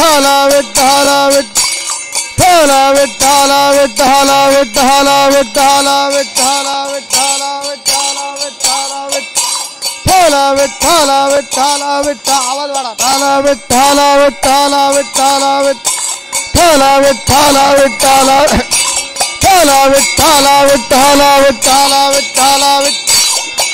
விட்டாலா விட்டாலா விட்டாலா விட்டாலா விட்டாலா விட்டாலா விட்டாலா விட்டாலா விட்டாலா விட்டாலா விட்டாலா விட்டாலா விட்டாலா விட்டாலா விட்டா அவள் வடாலா விட்டாலா விட்டாலா விட்டாலா விட்டாலா விட்டாலா விட்டாலா விட்டாலா விட்டாலா விட்டாலா விட்டாலா விட்டாலா விட்டாலா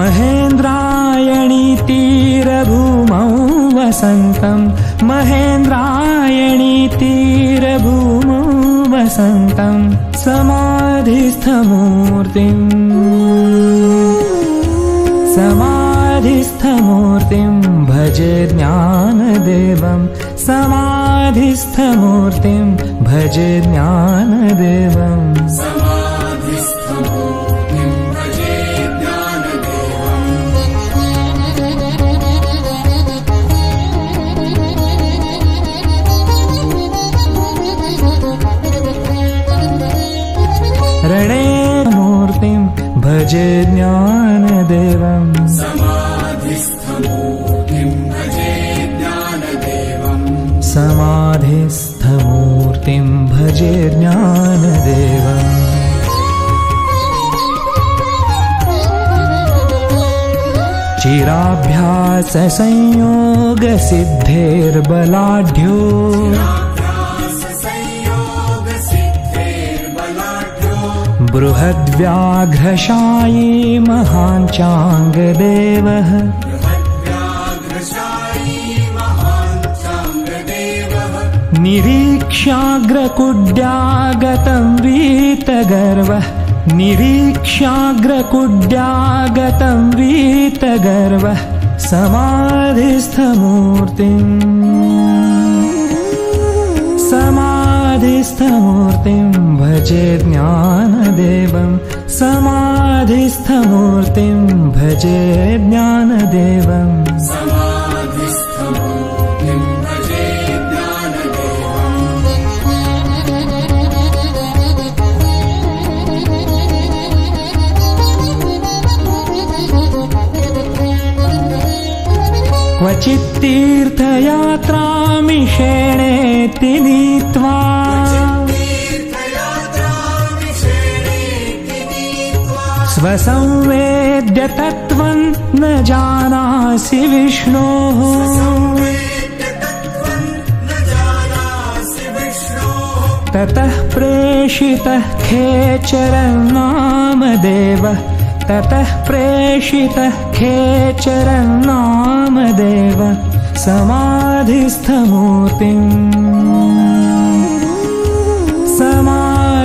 महेन्द्रायणीतीरभूमौ वसन्तं। महेन्द्रायणीतीरभूमौ वसन्तं। समाधिस्थमूर्तिम्। समाधिस्थमूर्तिं भजे ज्ञानदेवं समाधिस्थमूर्तिं भजे ज्ञानदेवम्। भजे ेवम् समाधिस्थमूर्तिं भजे ज्ञानदेवम् चिराभ्याससंयोगसिद्धेर्बलाढ्यो बृहद्व्याघ्रशायी महान् चाङ्गदेवः। निरीक्ष्याग्रकुड्यागतं वीतगर्वः। निरीक्ष्याग्रकुड्यागतं वीतगर्वः। समाधिस्थमूर्तिम् समाधिस्थमूर्तिं भजे ज्ञानदेवं समाधिस्थमूर्तिं भजे ज्ञानदेवम् क्वचित्तीर्थयात्रामिषेणेति नीत्वा स्वसंवेद्य तत्त्वं न जानासि विष्णोः। ततः प्रेषितः खेचरन्नामदेवः ततः प्रेषितः खेचरन्नामदेव समाधिस्थमूर्तिम्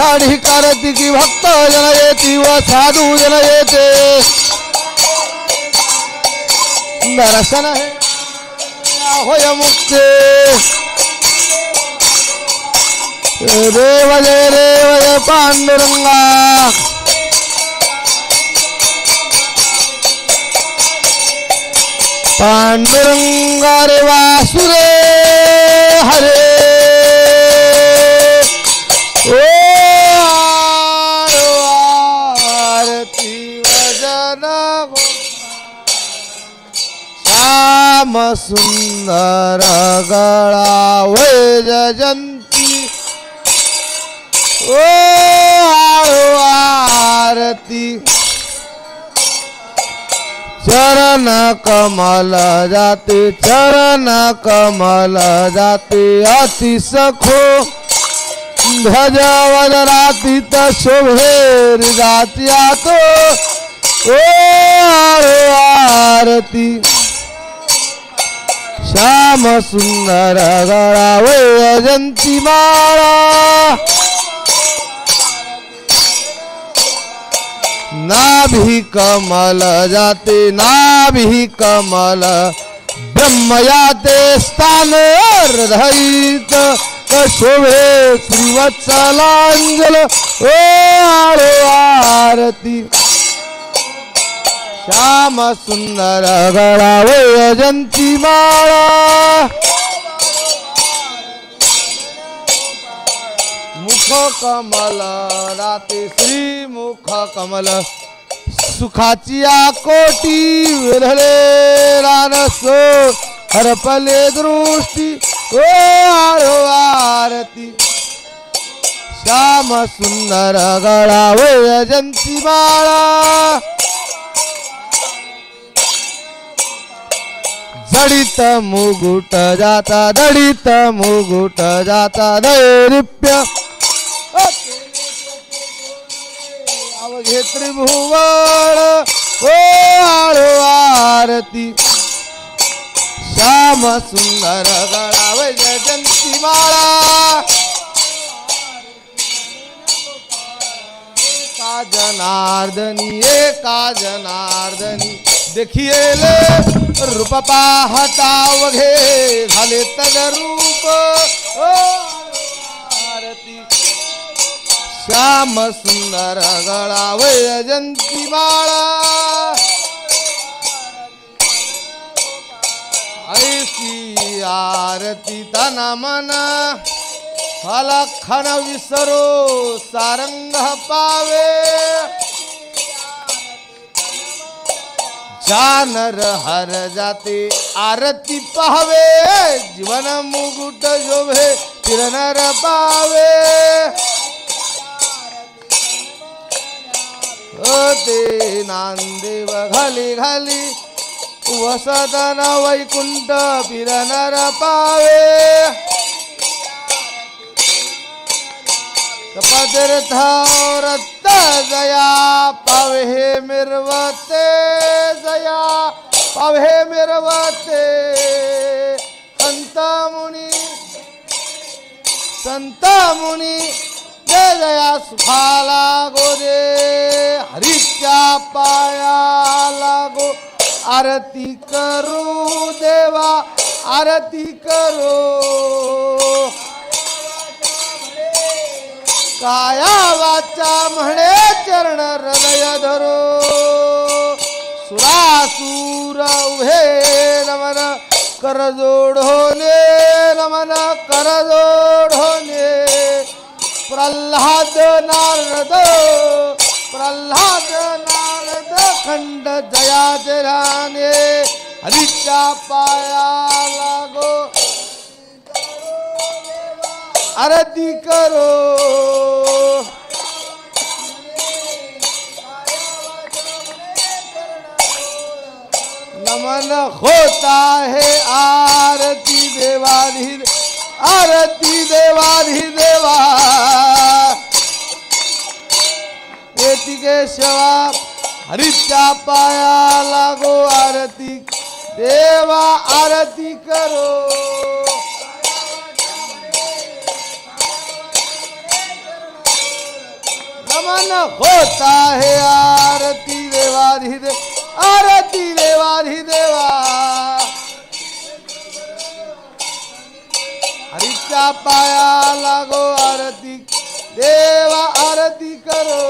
आषाढी की भक्त जन येते व साधू जन येते। दर्शन हे होय मुक्ते। देव जय देव जय पांडुरंगा। पांडुरंगा रे वासुरे हरे श्याम सुंदर गळा वैज जंती। ओ आरती। चरण कमल जाते चरण कमल जाते अति सखो। ध्वज वजराती शोभेर जात्या तो ओ आरती। श्याम सुंदर गळा वैजंती माळा. नाभी कमल जाते नाभी कमल. ब्रह्म याते स्थान हृदयित. शोभे श्रीवत्सलांजल. ओ आरती. श्याम सुंदर गळावे अजंती माळा मुख कमल राते श्री मुख कमल सुखाची कोटी विरले रानसो हरपले दृष्टी ओ आळो आरती श्याम सुंदर गळावे अजंती माळा जडित मुगुट जाता दडित मुगुट जाता दैरिप्य. अवघे ओ आळो आरती. श्याम सुंदर गळाव जयंती माळा. एका जनार्दनी एका जनार्दनी. देखिएले रूप पाहता वघे झाले तग रूप. आरती. श्याम सुंदर गळा वैजंती माळा ऐसी आरती तन मन. अलखन विसरो सारंग पावे. जानर हर जाते आरती पाहावे जीवन मुगुट शोभे तिरनर पावे ते नांदेव घाली घाली वसदन वैकुंठ फिरनर पावे पदरथावरत जया पवहे मिरवते जया पावे मिरवते। संत मुनी संत मुनी जय जया सुखाला गोरे। हरीच्या पाया लागो आरती करू देवा आरती करू। काया वाचा म्हणे चरण हृदय धरो. सुरासूर उभे नमन करजोडोने नमन करजोडोने. प्रल्हाद नारद प्रल्हाद नारद खंड जया जराने हरीच्या पाया लागो. आरती करो। नमन होता है आरती देवाधी आरती देवाधी देवा। येती केशवा हरीच्या पाया लागो आरती, देवा आरती करो। नमन होता है आरती देवाधिदेव आरती देवाधिदेवा हरीच्या पाया लागो आरती देवा आरती करो।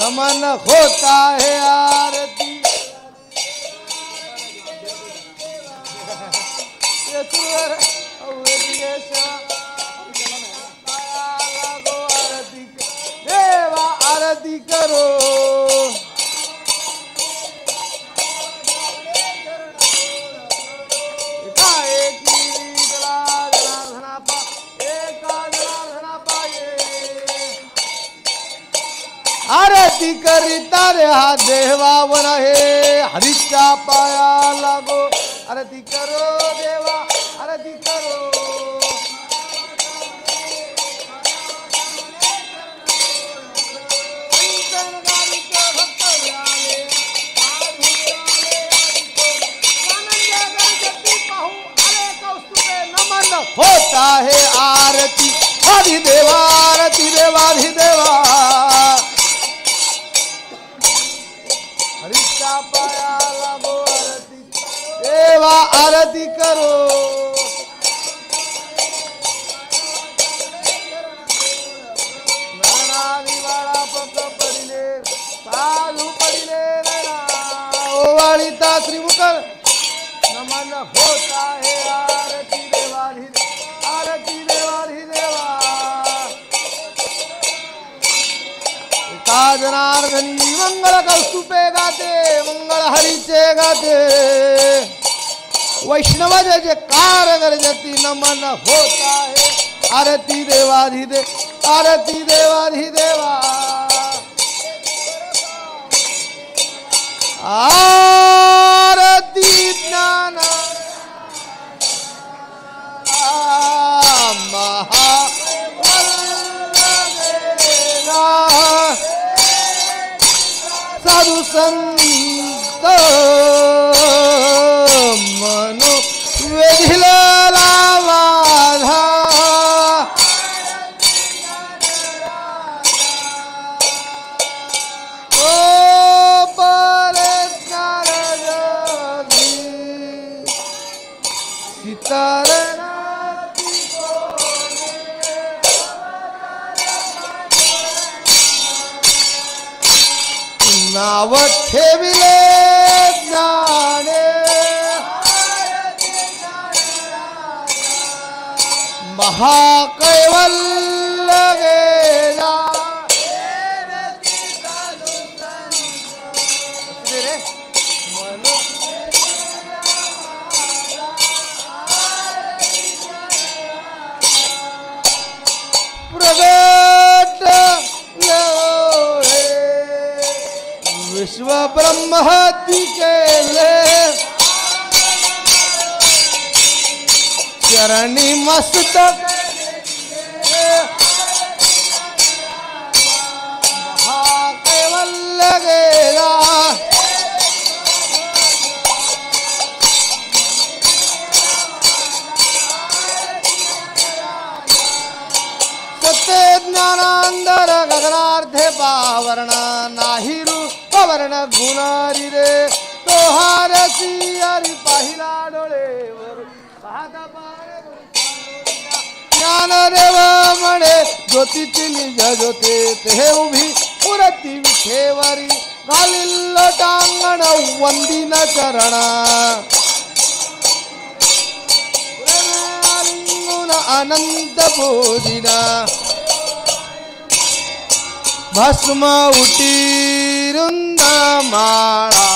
नमन होता है आरती। येशूवर अवधेश पाया लागो आरती देवा आरती करो। एका एकी विठला जनार्दना पा एका जनार्दना पाये आरती करिता रे हा देवावर आहे हरीच्या पाया लागो। आरती करो देवा आरती करो। आहे आरती देवा आरती देवा हरीच्या पायाला आरती देवा आरती करो. त्रिमुख जनार्दनी मंगल कौस्तुपे गाते मंगल हरीचे गाते. वैष्णव जे जे कार गरजती नमन होत आहे आरती देवाधिदे आरती देवाधिदेवा. आरती ज्ञान. साधू संत नाव ठेविले ज्ञाने महाकैवल्य विश्व ब्रह्मती केले चरणी मस्त गेला सत्य ज्ञानांदर गगनार्थे पावरणा रूप गुणारी रे. तोहार सियारी पाहिला डोळेवर. पाहता ज्ञान देव म्हणे ज्योतीची निज ज्योते ते उभी पुरती विखेवारी घालील टांगण वंदिन चरणा. लिंगून आनंद बोधिना भस्म उटी रुंद माळा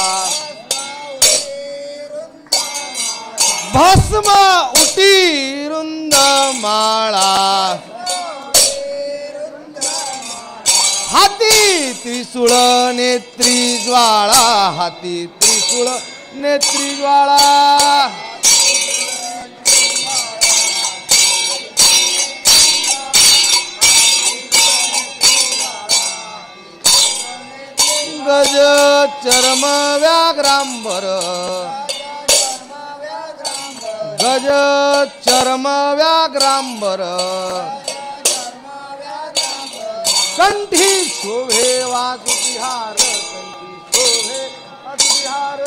भस्म उटी रुंद माळा हाती त्रिशूळ नेत्री ज्वाळा. हाती त्रिशूळ नेत्री ज्वाळा. गज चर्म व्याघ्रांबर. गज चर्म व्याग्रांबर कंठी शोभे वासुतिहार कंठी शोभे वासुतिहार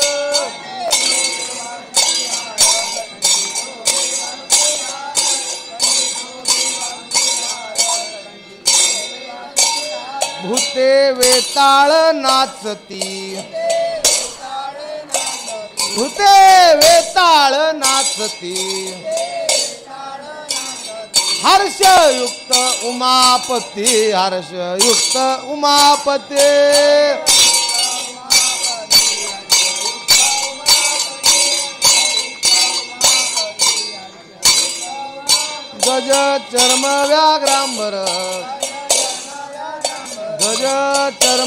भूते वेताळ नाचती. भूते वेताळ नाचती. हर्षयुक्त उमापती हर्षयुक्त उमापते. गज चर्म व्याघ्रांबर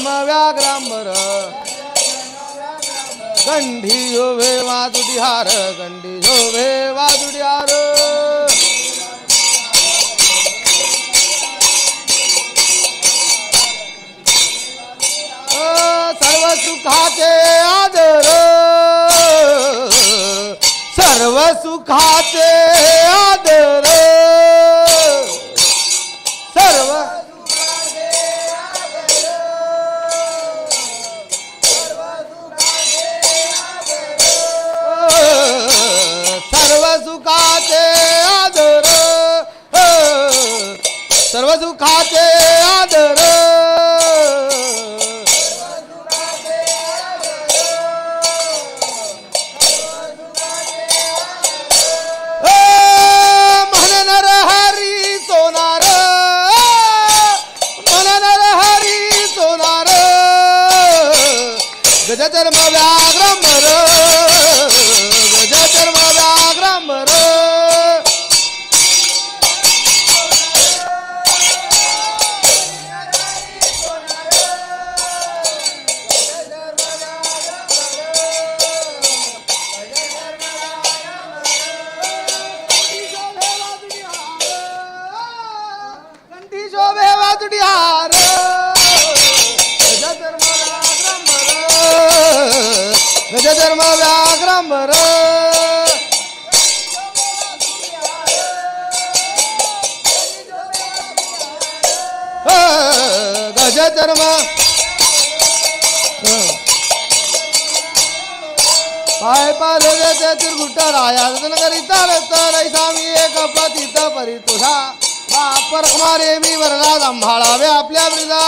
व्याग्रांबर गंडी शोभे वाजुडी हार गंडी होवे वाजुडी हार सर्व सुखाचे आदर। सर्व सुखाचे आदर। सर्व शोभे वाजुडी हार गजधर्म व्याघ्रंबर गजधर्म व्याघ्रंबर गजधर्म पाय पालव्याच्या तिरगुट राया करीता तर ऐसा मी एक पतित परी तुझा। वापर मारे मी वरला सांभाळावे आपल्या ब्रिजा